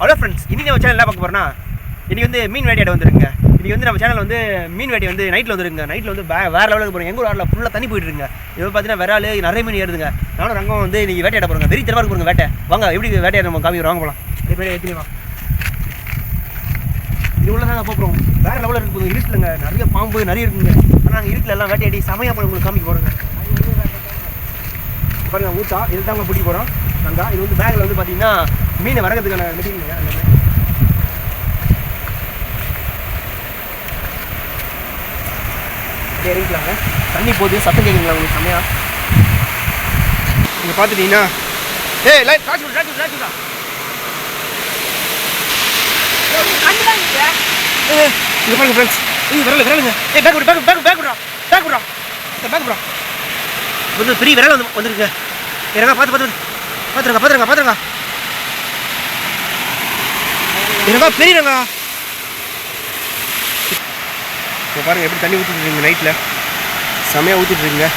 Hello friends இன்னைக்கு நம்ம channel என்ன பார்க்க போகிறோம்னா இன்னைக்கு வந்து மீன் வேட்டையாட வந்துருங்க. இன்றைக்கி வந்து நம்ம சேனல் வந்து மீன் வேட்டை வந்து நைட்டில் வந்துருங்க. நைட்டில் வந்து வே வேறு லெவலுக்கு போகிறோம் எங்கள் ஊரில் ஃபுல்லாக தண்ணி போயிட்டு இருங்க இப்போ பார்த்தீங்கன்னா விரால் நிறைய மீன் ஏறுதுங்க. நானும் ரங்கம் வந்து இன்றைக்கி வேட்டையாட போகிறோங்க வெறி தெளிவாக போகிறோங்க வேட்டை. வாங்க எப்படி வேட்டையாட நம்ம காமிக்கிறோம்? வாங்க போகலாம் எப்படி ஏற்றி வா. இது உள்ள தாங்க போகிறோம் வேறு லெவலில் இருக்குது. போதும் நிறைய பாம்பு நிறைய இருக்குங்க. ஆனால் நாங்கள் இருட்டில் எல்லாம் வேட்டையாடி சமையல் போய் உங்களுக்கு காமிக்க போகிறோங்க பாருங்கள் ஊட்டா இது தான் பிடிக்க போகிறோம் நாங்கள் இது வந்து பேக்கில் வந்து பார்த்தீங்கன்னா மீனை வரகிறதுக்கான மெட்டீரியல் இறங்கிக்கலாங்க. தண்ணி போகுது சத்தம் கேட்குங்களா உங்களுக்கு? செம்மையா? நீங்கள் பார்த்துட்டீங்கன்னா ஏய் லைட் காசு விடு காசு விடு காசு விடா பாருங்க ஃப்ரெண்ட்ஸ் விரலுங்க. ஏ பேக் விடு பேக் பேக் பேக் விடுறா. பேக் விடுறா. பேக் விடுறா. வந்து பெரிய விரல் வந்து வந்துருக்கு. இறங்க பார்த்து பார்த்து பார்த்துருங்க பார்த்துருங்க பார்த்துருங்க இறங்கா பெரியங்க இப்போ பாருங்க எப்படி தண்ணி ஊற்றிட்டு இருக்கீங்க நைட்டில் செமையாக ஊற்றிட்டு இருக்கீங்க.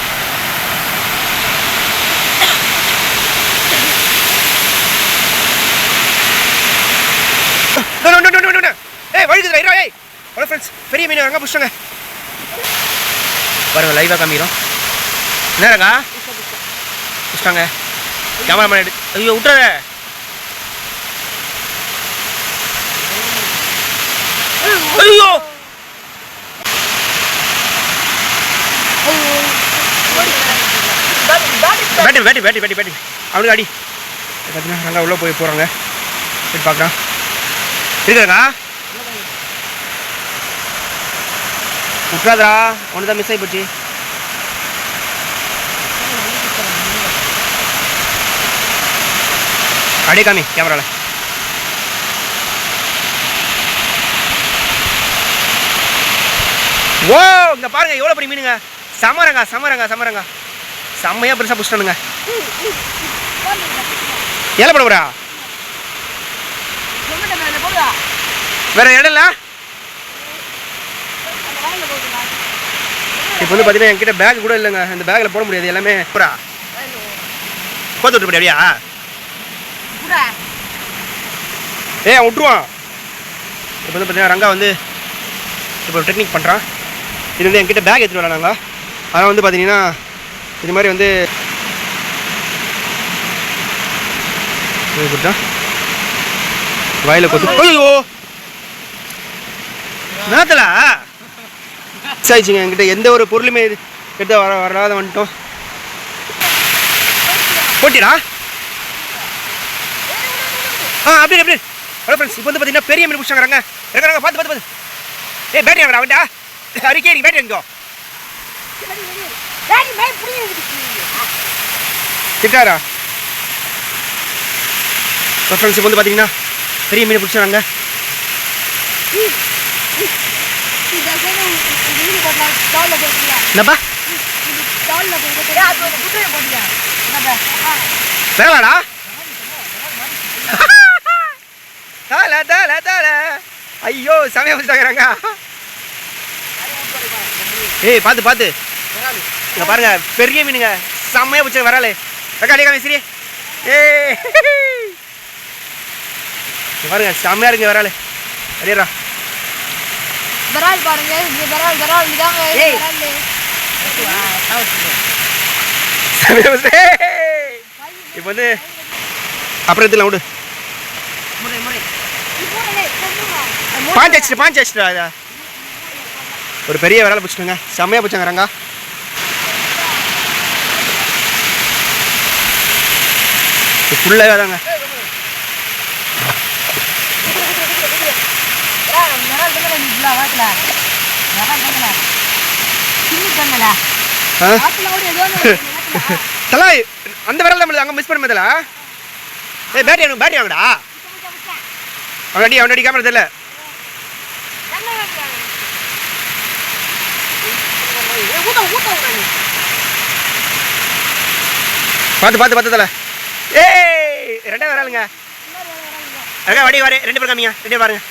No, no, no, no, no, no, no. ஏய் வழுகுதுடா இரா ஏய். ஹலோ ஃப்ரெண்ட்ஸ் பெரிய மீன் அங்கே புடிச்சிட்டாங்க பாருங்க லைவாக காமிக்கிறோம். என்னடா புடிச்சிட்டாங்க கேமராமேன் எடு ஐயோ விட்டுற ஐயோ பேட்டி பேட்டி பேட்டி பேட்டி பேட்டி அவனுக்கு அடி. பார்த்தீங்கன்னா உள்ளே போய் போகிறாங்க போய் பார்க்கலாம் இருக்குதுங்க விட்றாதரா ஒன்று தான் மிஸ் ஆகி போச்சு. அப்படியே காமி கேமராவில் ஓ இங்க பாருங்க எவ்வளோ பெரிய மீனுங்க. சமரங்க சமரங்க சமரங்க செம்மையா பெருசா புடிச்சிட்டானுங்க ஏல படம் போறா? வேற இடம் இப்போ வந்து பார்த்தீங்கன்னா என்கிட்ட பேக் கூட இல்லைங்க. இந்த பேக்கில் போட முடியாது எல்லாமே புறா கோத்து விட்டு அப்படியா. ஏய் அவன் விட்டுருவான். இப்போ வந்து பார்த்தீங்கன்னா ரங்கா வந்து இப்போ ஒரு டெக்னிக் பண்ணுறான் இது வந்து என்கிட்ட பேக் எடுத்துகிட்டு வராங்க அதனால் வந்து பார்த்தீங்கன்னா இது மாதிரி வந்து கொடுத்தா வாயில கொத்து ஐயோ! நேரத்தில் ஆயிடுச்சுங்க என்கிட்ட எந்த ஒரு பொருளுமே எடுத்து வர வராத வந்துட்டோம். போட்டிடா. ஆ அப்படி அப்படி ஹலோ ஃப்ரெண்ட்ஸ் இப்போ வந்து பார்த்தீங்கன்னா பெரிய மீன் பிடிச்சாங்கிறாங்க. இருக்கிறாங்க பார்த்து பார்த்து பார்த்து ஏய் பேட்டி வாங்கடா அவன்டா அரிக்கே நீ பேட்டி எங்கோ? திட்டாரா? ஃப்ரெண்ட்ஸ் இப்போ வந்து பார்த்தீங்கன்னா பெரிய மீன் பிடிச்சாங்க என்னப்பா? பரவாடா தால தால ஐயோ சமயம் வச்சுட்டாங்கிறாங்க ஏய் பார்த்து பார்த்து இங்க பாருங்க பெரிய மீனுங்க. செம்மையா பிடிச்ச வராலே வெக்காடி காமி சரி இங்க பாருங்க செம்மையா இருக்கு வராலே அடியரா விரால் பாருங்க இது விரால் விரால் இதாங்க இப்போ வந்து அப்புறம் இதில் விடு. பாஞ்சு அடிச்சிட்டு பாஞ்சு அடிச்சிட்டு அதா ஒரு பெரிய விரலை பிடிச்சிட்டுங்க செம்மையா பிடிச்சாங்கிறாங்க ஃபுல்லாக தாங்க. தலா அந்த விரல் நம்மளுக்கு அங்கே மிஸ் பண்ண முதல்ல ஏய் பேட்டி வாங்க பேட்டி வாங்கடா. அவன் அடி அவன் அடி கேமரா தெரியல. பார்த்து பார்த்து பார்த்து தல. ஏய் ரெண்டாவது விரலுங்க அக்கா வடி வாரு. ரெண்டு பேரும் காமிங்க. ரெண்டு பேரும் பாருங்க.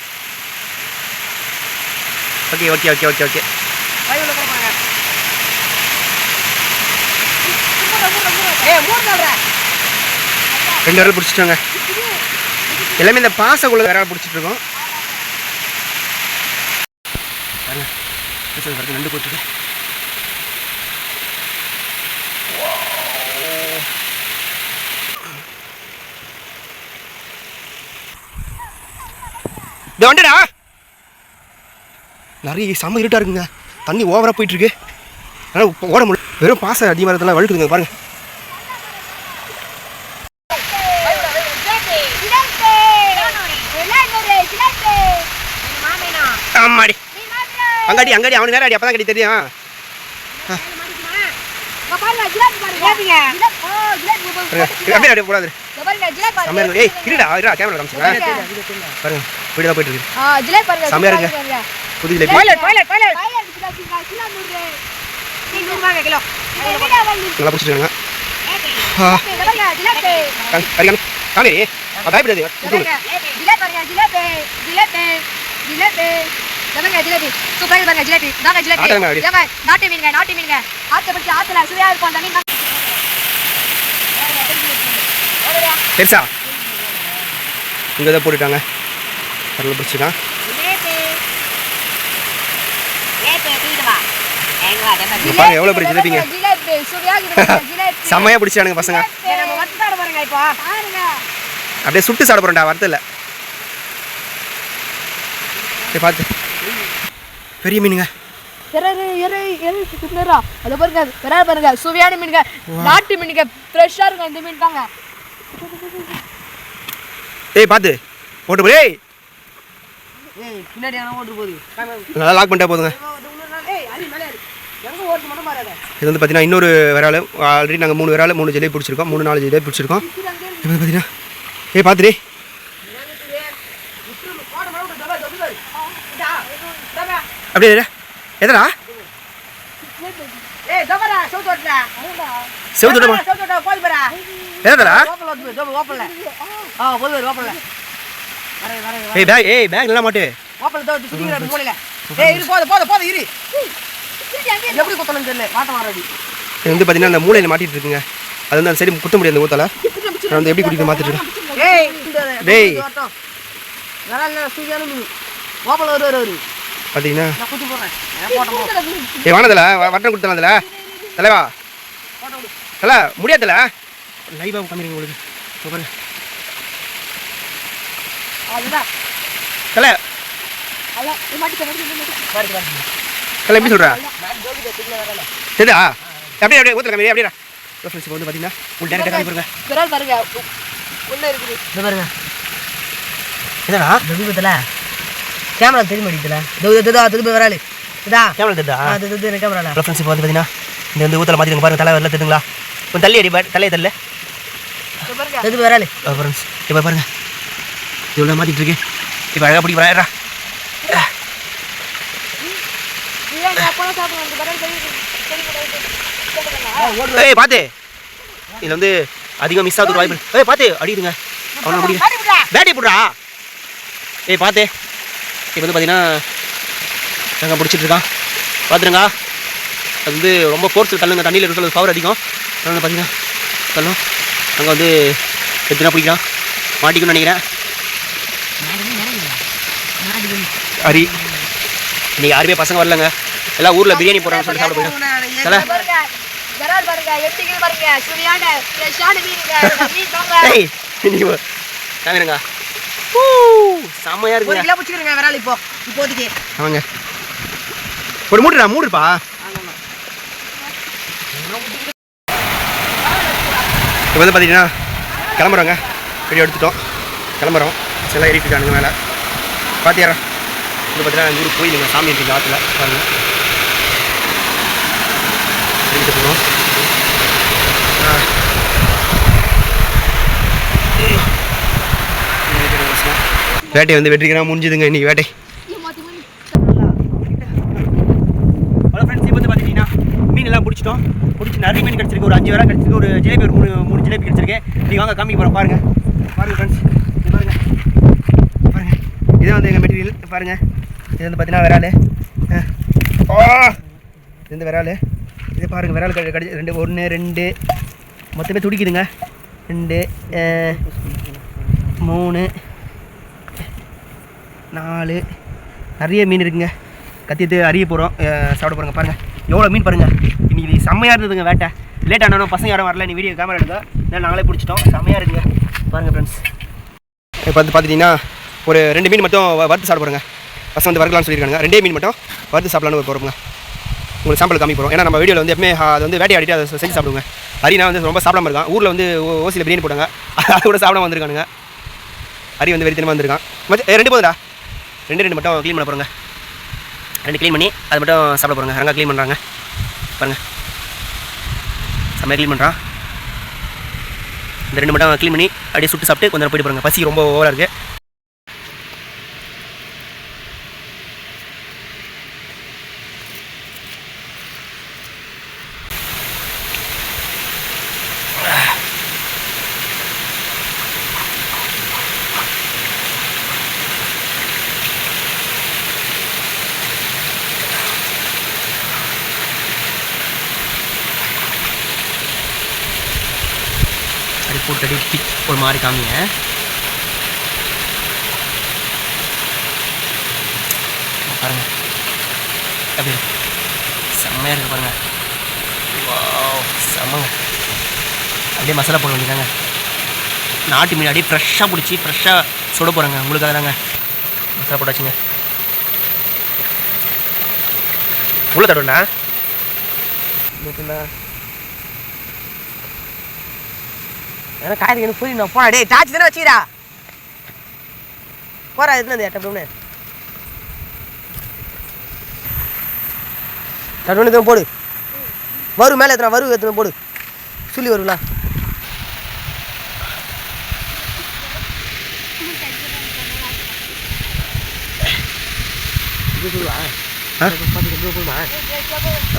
Okay okay okay okay okay. ரெண்டு விரல் பிடிச்சிட்டாங்க. எல்லாமே இந்த பாசக்குள்ள வேற பிடிச்சிட்டு இருக்கோம் பாருங்க. நண்டு போட்டுருக்கு இந்த வந்துடா நிறைய செம்ம இருட்டா இருக்குங்க. தண்ணி ஓவரா போயிட்டு இருக்கு ஓட முடியும் வெறும் பாசம் அதிகமாக இருந்தாலும் வழுக்குதுங்க பாருங்க. அங்காடி அங்காடி அவனுக்கு வேற அடி அப்பதான் கடி தெரியும். அப்படியே போடாது ஏய் இருடா இருடா கேமரா காமிச்சுங்க பாருங்க. வீடு தான் போயிட்டு இருக்கு. செம்மையா இருக்கு. புது ஜிலேபி நல்லா பிடிச்சிருக்காங்க. கறி காமி அது பயப்படாது விட்டுருங்க. ஆட்டமே அப்படி. நாட்டு மீனுங்க நாட்டு மீனுங்க. ஆத்த பற்றி ஆத்துல சுவையா இருக்கும் அந்த மீன். பெருசா? இங்கே தான் போட்டுட்டாங்க கடலில் பிடிச்சிருக்கான் இங்க பாருங்க எவ்வளோ பெரிய ஜிலேபிங்க. ஜிலேபி ஜிலேபி. செம்மையாக பிடிச்சானுங்க பசங்க. பாருங்க. அப்படியே சுட்டு சாப்பிட போகிறேன்டா வரதில்ல பார்த்து. பெரிய மீனுங்க. அத பாருங்க வெறா பாருங்க. சுவையான மீனுங்க. நாட்டு மீனுங்க. ஃப்ரெஷ்ஷா இருக்கும் இந்த மீன் தாங்க. ஏய் பார்த்து போட்டு போய் ஏய். பின்னாடி ஓட்டு போகுது? நல்லா லாக் பண்ணிட்டா போதுங்க. ஓட்டு இது வந்து பார்த்தீங்கன்னா இன்னொரு விரால். ஆல்ரெடி நாங்கள் மூணு விரால் மூணு ஜிலேபி பிடிச்சிருக்கோம். மூணு நாலு ஜிலேபி பிடிச்சிருக்கோம். இது வந்து பார்த்தீங்கன்னா ஏய் பார்த்துடி அப்படியே இரு. எதடா ஏய் தபரா சவுத்தோட்டா செவுத்துடமா சவுத்தோட்டா போய் பாரா எதடா ஓப்பல வந்து டபுள் ஓப்பல ஆ போய் பாரு ஓப்பல வரே வரே ஏய் பேக் ஏய் பேக் நல்லா மாட்டு. ஓப்பல மூலையில ஏய் இரு போது போது போது இரு. எப்படி குத்தணும் தெரியல வாட்ட மாறடி இது வந்து பார்த்தீங்கன்னா அந்த மூலையில் மாட்டிட்டு இருக்குங்க. அது வந்து அந்த சைடு குத்த முடியாது அந்த ஊத்தால. நான் வந்து எப்படி குடிக்க மாற்றிட்டு இருக்கேன்? டேய். நல்லா சூதியான மீன். ஓப்பல பார்த்தீங்கன்னா ஏய் வானதில்ல வட்டம் கொடுத்தலாம்ல தலைவா. தல முடியாதுல? லைவாக காமிங்க உங்களுக்கு. தலை. தலை எப்படி சொல்கிறா சரிடா அப்படியே அப்படியே ஊற்றுல காமி அப்படியே. ஃப்ரெண்ட்ஸ் வந்து பார்த்தீங்கன்னா உங்களுக்கு டேரக்டாக காமி பாருங்க. விரல் பாருங்க. உள்ள இருக்குது. பாருங்க. கேமரா தெரிய மாட்டேங்குதுல இது இதுதா திருப்பி வராது இதா கேமரா தெரியுதா? இது இது இது கேமரால ஃப்ரெண்ட்ஸ் இப்போ வந்து பார்த்தீங்கன்னா இந்த வந்து ஊத்தல மாற்றிருங்க பாருங்க தலை வரல தெரியுங்களா கொஞ்சம் தள்ளி அடி தலையை தள்ள. இது வராது ஃப்ரெண்ட்ஸ் இப்போ பாருங்க இவ்வளோ மாட்டிட்டு இருக்கு இப்போ அழகாக பிடிக்க வரா ஏன் நான் போன சாப்பிடுறேன் இந்த விரல் பெரிய பெரிய ஏய் பார்த்து இதில் வந்து அதிகம் மிஸ் ஆகுது வாய்ப்பு. ஏய் பார்த்து அடிக்குதுங்க. அவனை விடுடா பேட்டி போடுறா. ஏய் பார்த்து இப்போ வந்து பார்த்தீங்கன்னா நாங்கள் பிடிச்சிட்டு இருக்கான் பார்த்துருங்க அது வந்து ரொம்ப ஃபோர்ஸ் தள்ளுங்க. தண்ணியில் இருக்கிறது பவர் அதிகம் அதனால பார்த்தீங்கன்னா தள்ளும். அங்கே வந்து எத்தனை பிடிக்கிறான் மாட்டிக்கணும்னு நினைக்கிறேன். ஹரி இன்னைக்கு யாருமே பசங்க வரலங்க. எல்லாம் ஊரில் பிரியாணி போடுறாங்கன்னு சொல்லிட்டு சாப்பிட போயிடும் தலை. பாருங்க. செம்மையா ஒரு இருக்குங்க கிலோ பிடிச்சிக்கிறேங்க விரால் இப்போ இப்போதைக்கு. ஆமாங்க. ஒரு மூடுடா மூடுப்பா. இப்போ வந்து பார்த்தீங்கன்னா கிளம்புறோங்க. வீடியோ எடுத்துட்டோம். கிளம்புறோம். சில ஏறிட்டு இருக்கானுங்க மேலே. பார்த்தியாரா வந்து பார்த்தீங்கன்னா எங்கள் ஊருக்கு போய் நீங்கள் சாமி இருக்கீங்க ஆற்றுல பாருங்கள் போகிறோம் வேட்டை வந்து வெற்றிகரமாக முடிஞ்சுதுங்க இன்னைக்கு வேட்டை. ஹலோ ஃப்ரெண்ட்ஸ் வந்து மீன் எல்லாம் பிடிச்சிட்டோம். பிடிச்சி நிறைய மீன் கிடச்சிருக்கு. ஒரு அஞ்சு வரை கிடச்சிருக்கு. ஒரு ஜிலேபி ஒரு மூணு மூணு ஜிலேபி கிடச்சிருக்கு. நீங்கள் வாங்க காமிக்க போகிறோம் பாருங்கள் பாருங்கள் ஃப்ரெண்ட்ஸ் பாருங்கள் பாருங்கள் இது வந்து எங்கள் மெட்டீரியல் பாருங்கள் இது வந்து பார்த்தீங்கன்னா விரால். ஆ. இது வந்து விரால். இது பாருங்கள் விரால் கடி ரெண்டு ஒன்று ரெண்டு. மொத்தமே துடிக்குதுங்க. ரெண்டு மூணு நாலு. நிறைய மீன் இருக்குங்க. கத்திட்டு அறிய போகிறோம் சாப்பிட போகிறோங்க பாருங்கள் எவ்வளோ மீன் பாருங்கள் இன்றைக்கி செம்மையாக இருந்ததுங்க வேட்டை. லேட் ஆனாலும் பசங்க யாரும் வரல. நீ வீடியோ கேமரா எடுத்தோம் இல்லை நாங்களே பிடிச்சிட்டோம். செம்மையாக இருக்குங்க. பாருங்கள் ஃப்ரெண்ட்ஸ் இப்போ வந்து பார்த்துட்டிங்கன்னா ஒரு ரெண்டு மீன் மட்டும் வறுத்து சாப்பிட போகிறோங்க பசங்க வந்து வறுக்கலாம்னு சொல்லியிருக்காங்க. ரெண்டே மீன் மட்டும் வறுத்து சாப்பிடலான்னு போகிறோங்க உங்களுக்கு சாம்பிள் காமி போகிறோம் ஏன்னா நம்ம வீடியோவில் வந்து எப்பவுமே அது வந்து வேட்டையாடிட்டு அதை செஞ்சு சாப்பிடுங்க ஹரினா வந்து ரொம்ப சாப்பிடாம இருக்கான். ஊரில் வந்து ஓசியில் பிரியாணி போட்டாங்க. அது கூட சாப்பிடாம வந்திருக்கானுங்க. ஹரி வந்து வெறித்தனமாக வந்திருக்கான். மச்ச ரெண்டு போதுடா. ரெண்டு ரெண்டு மட்டும் க்ளீன் பண்ண போகிறோங்க ரெண்டு க்ளீன் பண்ணி அது மட்டும் சாப்பிட போகிறோங்க ரங்கா க்ளீன் பண்ணுறாங்க பாருங்கள் செம்மையாக க்ளீன் பண்ணுறான் இந்த ரெண்டு மட்டும் க்ளீன் பண்ணி அப்படியே சுட்டு சாப்பிட்டு கொஞ்சம் நேரம் போயிட்டு போகிறாங்க பசி ரொம்ப ஓவராக இருக்குது அப்படி ஒரு மாதிரி காமிங்க. பாருங்க. அப்படி செம்மையாக இருக்கு பாருங்க. வாவ், செம்மங்க. அப்படியே மசாலா போட வேண்டியதாங்க நாட்டு மீன் அப்படியே ஃப்ரெஷ்ஷாக பிடிச்சி ஃப்ரெஷ்ஷாக சுட போகிறாங்க உங்களுக்காக தாங்க மசாலா போட்டாச்சுங்க. உள்ள தடுண்ணா ஏன்னா காய்கறி எனக்கு புரியணும். போடா டேய் சாச்சி தானே வச்சுக்கிறா. போடா எதுனா டப்புனு டப்புனு இதுவும் போடு. வரும் மேலே எத்தனை வரும் எத்தனை போடு. சொல்லி வருங்களா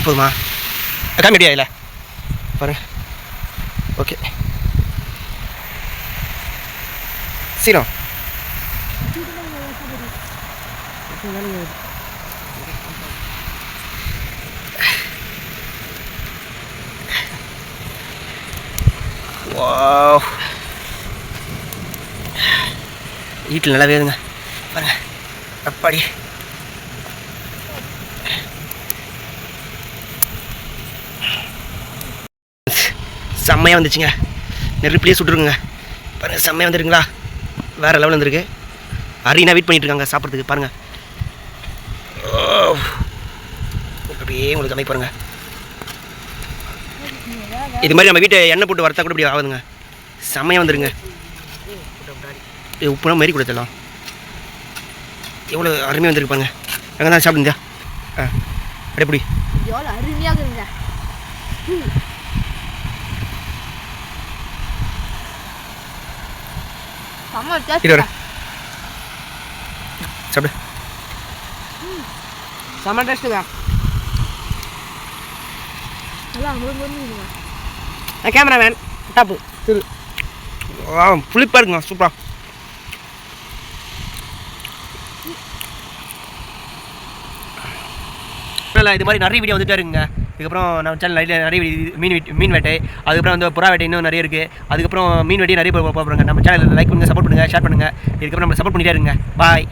போதுமா? காமிடியா இல்லை பாருங்க ஓகே. சீரம் வாவ் வீட்டில் நல்லா வேதுங்க பாருங்க அப்பாடி செம்மையாக வந்துச்சுங்க நெருப்பிலேயே சுட்டுருக்குங்க பாருங்கள் செம்மையாக வந்துடுங்களா வேறு லெவலில் இருந்திருக்கு அரினா வெயிட் பண்ணிட்டு இருக்காங்க சாப்பிட்றதுக்கு பாருங்கள் அப்படியே உங்களுக்கு அமைப்பு பாருங்க. இது மாதிரி நம்ம வீட்டை எண்ணெய் போட்டு வரத்தா கூட இப்படி ஆகுதுங்க. செம்மையாக வந்துடுங்க உப்புனா மாரி கொடுத்துடலாம் எவ்வளோ அருமையாக வந்துருப்பாங்க அங்கே தான் சாப்பிடுங்க ஆ அப்படி அருமையாக இருக்குங்க. செம்ம வரேன் சாப்பிடு செம்ம டேஸ்ட்டுங்க முழுங்குதுங்க கேமராமேன் டாப்பு திரு ஆ புளிப்பாக இருக்குங்க சூப்பராக இது மாதிரி நிறைய வீடியோ வந்துட்டே இருக்குங்க இதுக்கப்புறம் நம்ம சேனல் நிறைய நிறைய மீன் வெட்டி மீன் வேட்டை அதுக்கப்புறம் வந்து புறா வேட்டை இன்னும் நிறைய இருக்குது அதுக்கப்புறம் மீன் வெட்டி நிறைய போகிறாங்க நம்ம சேனல் லைக் பண்ணுங்கள் சப்போர்ட் பண்ணுங்கள் ஷேர் பண்ணுங்கள் இதுக்கப்புறம் நம்ம சப்போர்ட் பண்ணிட்டே இருங்க. பாய்